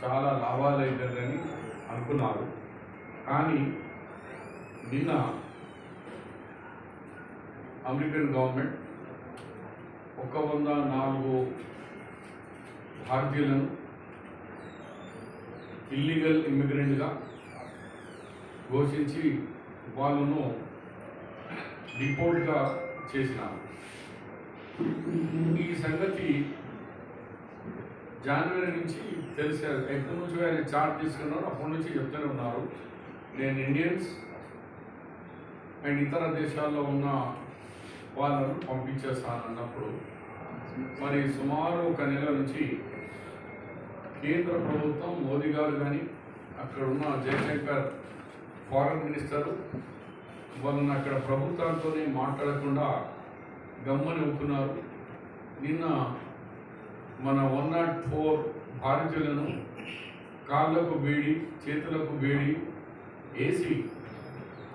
చాలా లాభాలు అవుతుందని అనుకున్నారు. కానీ నిన్న అమెరికన్ గవర్నమెంట్ ఒక వంద నాలుగు భారతీయులను ఇల్లీగల్ ఇమ్మిగ్రెంట్గా ఘోషించి వాళ్ళను డిపోర్ట్గా చేసినారు. ఈ సంగతి జనవరి నుంచి తెలిసారు ఎక్కడి నుంచి ఆయన చార్ట్ తీసుకున్నారో అప్పటి నుంచి చెప్తూనే ఉన్నారు. నేను ఇండియన్స్ అండ్ ఇతర దేశాల్లో ఉన్న వాళ్ళను పంపించేస్తాను అన్నప్పుడు మరి సుమారు ఒక నెల నుంచి కేంద్ర ప్రభుత్వం మోదీ గారు కానీ అక్కడ ఉన్న జయశంకర్ ఫారెన్ మినిస్టరు వాళ్ళని అక్కడ ప్రభుత్వాలతోనే మాట్లాడకుండా గమ్మని ఒప్పుకున్నారు నిన్న మన వన్ నాట్ ఫోర్ బాధితులను కాళ్ళకు వేడి చేతులకు వేడి వేసి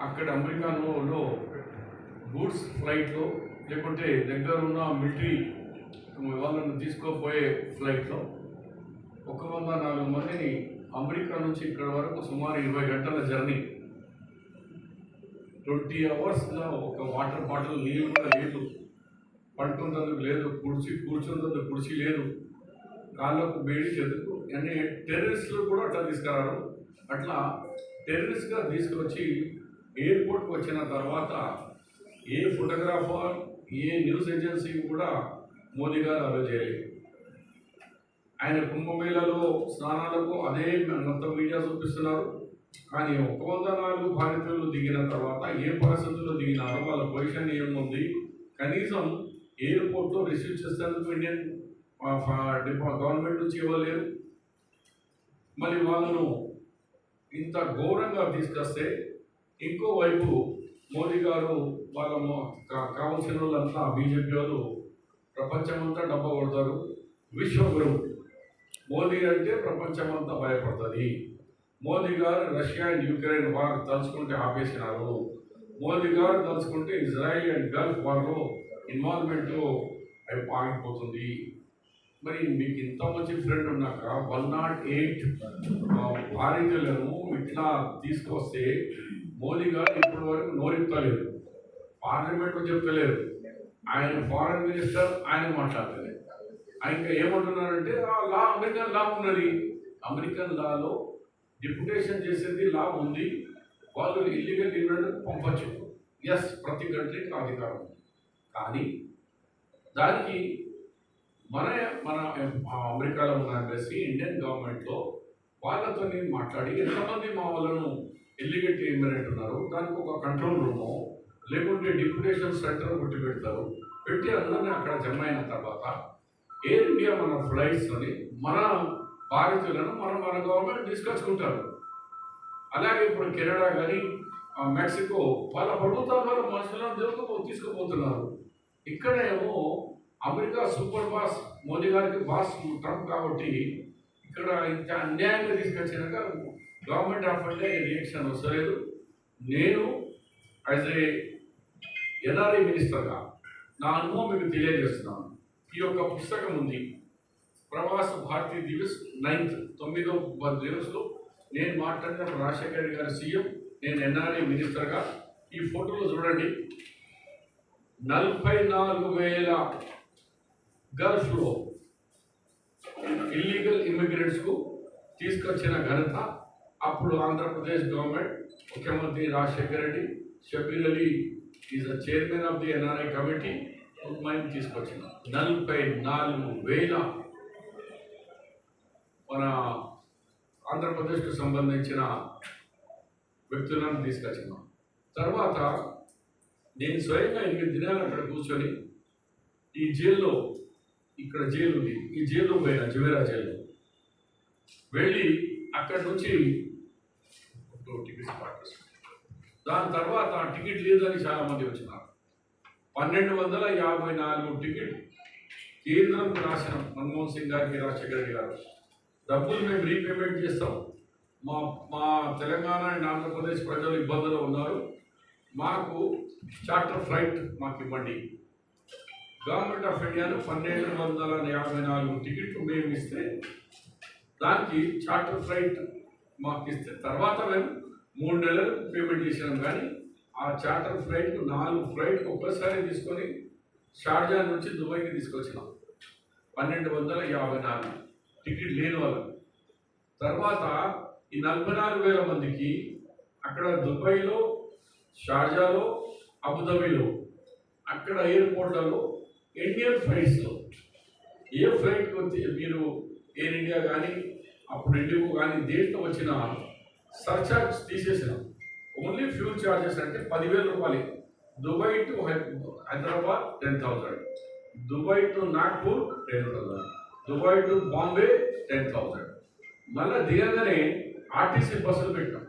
అక్కడ అమెరికాలో గూడ్స్ ఫ్లైట్లో లేకుంటే దగ్గర ఉన్న మిలిటరీ వాళ్ళను తీసుకోపోయే ఫ్లైట్లో ఒక వంద నాలుగు మందిని అమెరికా నుంచి ఇక్కడ వరకు సుమారు ఇరవై గంటల జర్నీ. ట్వంటీ అవర్స్లో ఒక వాటర్ బాటిల్ నీళ్ళు కూడా లేదు. పడుకున్నందుకు లేదు కుర్చీ కూర్చున్నందుకు కుర్చీ లేదు. కాళ్ళకు వేడి చేతుకు అన్ని టెర్రరిస్టులు కూడా అట్లా తీసుకురారు. అట్లా టెర్రరిస్ట్గా తీసుకొచ్చి ఎయిర్పోర్ట్కి వచ్చిన తర్వాత a photographer a news agency కూడా మోదీ గారు అలో చేయలేదు. ఆయన కుంభమేళలో స్నానాలకు అదే మొత్తం మీడియా చూపిస్తున్నారు. కానీ ఒక వంద నాలుగు భారతీయులు దిగిన తర్వాత ఏ పరిస్థితుల్లో దిగినారో వాళ్ళ పొజిషన్ ఏముంది? కనీసం ఎయిర్పోర్ట్లో రిసీవ్ చేసేందుకు ఇండియన్ గవర్నమెంట్ నుంచి ఇవ్వలేరు మళ్ళీ వాళ్ళను ఇంత ఘోరంగా తీసుకొస్తే ఇంకోవైపు మోదీ గారు వాళ్ళ కా- కావాల్సిన వాళ్ళంతా బీజేపీ వాళ్ళు ప్రపంచమంతా డబ్బా కొడతారు. విశ్వగురు. మోదీ అంటే ప్రపంచమంతా భయపడుతుంది. మోదీ గారు రష్యా అండ్ యుక్రెయిన్ వార్ తలుచుకుంటే ఆపేసినారు. మోదీ గారు తలుచుకుంటే ఇజ్రాయిల్ అండ్ గల్ఫ్ వార్లో ఇన్వాల్వ్మెంట్ ఆగిపోతుంది మరి మీకు ఇంత మంచి ఫ్రెండ్ ఉన్నాక వన్ నాట్ ఎయిట్ భారతీయులను ఇట్లా తీసుకొస్తే మోదీ గారు ఇప్పటి వరకు నోరెత్తలేదు. పార్లమెంట్లో చెప్తలేరు ఆయన ఫారెన్ మినిస్టర్ ఆయన మాట్లాడలేదు. ఆయన ఇంకా ఏమంటున్నారంటే ఆ లా అమెరికన్ లా ఉన్నది. అమెరికన్ లాలో డిప్యుటేషన్ చేసేది లా ఉంది. వాళ్ళు ఇల్లీగల్ ఇమ్మిగ్రెంట్ పంపచ్చు. ఎస్ ప్రతి కంట్రీకి అధికారం ఉంది. కానీ దానికి మన మన అమెరికాలో ఉన్న ఎంబసీ ఇండియన్ గవర్నమెంట్లో వాళ్ళతో మాట్లాడి ఎంతమంది మా వాళ్ళను ఇల్లీగల్ ఇమ్మిగ్రెంట్ ఉన్నారు దానికి ఒక కంట్రోల్ రూము లేకుంటే డిప్యుటేషన్ సెంటర్ పెట్టి పెడతారు. పెట్టి అందరినీ అక్కడ జమ అయిన తర్వాత ఎయిర్ ఇండియా మన ఫ్లైట్స్ని మన బాధితులను మన మన గవర్నమెంట్ తీసుకొచ్చుకుంటారు అలాగే ఇప్పుడు కెనడా కానీ మెక్సికో వాళ్ళ ప్రభుత్వాల వల్ల మనుషులను దేవుకు తీసుకుపోతున్నారు. ఇక్కడేమో అమెరికా సూపర్ బాస్ మోదీ గారికి బాస్ ట్రంప్ కాబట్టి ఇక్కడ ఇంత అన్యాయంగా తీసుకొచ్చినాక గవర్నమెంట్ ఆఫ్ ఇండియా రియాక్షన్ వస్తలేదు. నేను యాజ్ ఏ ఎన్ఆర్ఐ మినిస్టర్గా నా అనుభవం మీకు తెలియజేస్తున్నాను. ఈ యొక్క పుస్తకం ఉంది. ప్రవాస భారతీయ దివస్ నైన్త్ తొమ్మిదో దివస్లో నేను మాట్లాడిన రాజశేఖర్ గారి సీఎం నేను ఎన్ఆర్ఐ మినిస్టర్గా ఈ ఫోటోలో చూడండి. నలభై నాలుగు వేల గల్ఫ్లో ఇల్లీగల్ ఇమిగ్రెంట్స్కు తీసుకొచ్చిన ఘనత అప్పుడు ఆంధ్రప్రదేశ్ గవర్నమెంట్. ముఖ్యమంత్రి Rajasekhara Reddy Shabbir Ali is the chairman of the NRI committee mine తీసుకొచ్చిన నలభై నాలుగు వేల మన ఆంధ్రప్రదేశ్కు సంబంధించిన వ్యక్తులను తీసుకొచ్చినాం తర్వాత నేను స్వయంగా ఎనిమిది దినాలు అక్కడ కూర్చొని ఈ జైల్లో ఇక్కడ జైలు ఉంది. ఈ జైల్లో పోయిన జవేరా జైల్లో. వెళ్ళి అక్కడి నుంచి టికెట్స్ పాటిస్తాను. దాని తర్వాత టికెట్ లేదని చాలా మంది వచ్చినారు. పన్నెండు వందల యాభై నాలుగు టికెట్ కేంద్రం రాసిన మన్మోహన్ సింగ్ గారికి రాజశేఖర గారు డబ్బులు మేము రీపేమెంట్ చేస్తాం. మా మా తెలంగాణ అండ్ ఆంధ్రప్రదేశ్ ప్రజలు ఇబ్బందులు ఉన్నారు. మాకు చార్టర్ ఫ్లైట్ మాకు ఇవ్వండి. గవర్నమెంట్ ఆఫ్ ఇండియాను పన్నెండు వందల యాభై నాలుగు టికెట్లు మేము ఇస్తే దానికి చార్టర్ ఫ్లైట్ మాకు ఇస్తే తర్వాత మేము మూడు నెలలు పేమెంట్ చేసినాం కానీ ఆ చార్టర్ ఫ్లైట్ నాలుగు ఫ్లైట్ ఒక్కసారి తీసుకొని షార్జా నుంచి దుబాయ్కి తీసుకొచ్చినాం. పన్నెండు వందల యాభై నాలుగు టికెట్ లేని వాళ్ళు. తర్వాత ఈ నలభై నాలుగు వేల మందికి అక్కడ దుబాయ్లో షార్జాలో అబుదాబిలో అక్కడ ఎయిర్పోర్ట్లలో ఇండియన్ ఫ్లైట్స్లో. ఏ ఫ్లైట్కి వచ్చి మీరు ఎయిర్ ఇండియా కానీ అప్పుడు ఇండిగో కానీ దేంట్లో వచ్చిన సర్చార్జ్ తీసేసిన. ఓన్లీ ఫ్యూల్ ఛార్జెస్ అంటే పదివేల రూపాయలు. Dubai to Hyderabad ten thousand. Dubai to Nagpur ten thousand. Dubai to Bombay ten thousand. మళ్ళీ దిగగానే ఆర్టీసీ బస్సులు పెట్టినాం.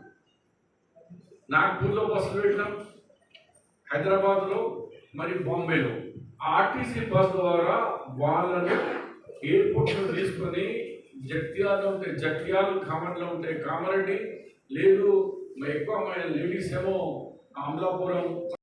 నాగ్పూర్లో బస్సులు పెట్టినాం. హైదరాబాద్లో మరి బాంబేలో. ఆర్టీసీ బస్ ద్వారా వాళ్ళని ఎయిర్పోర్ట్లో తీసుకొని జగ్త్యాలలో ఉంటే జగ్త్యాలు కామన్లో ఉంటే కామారెడ్డి లేదు ఎక్కువ లేడీస్ ఏమో అమలాపురం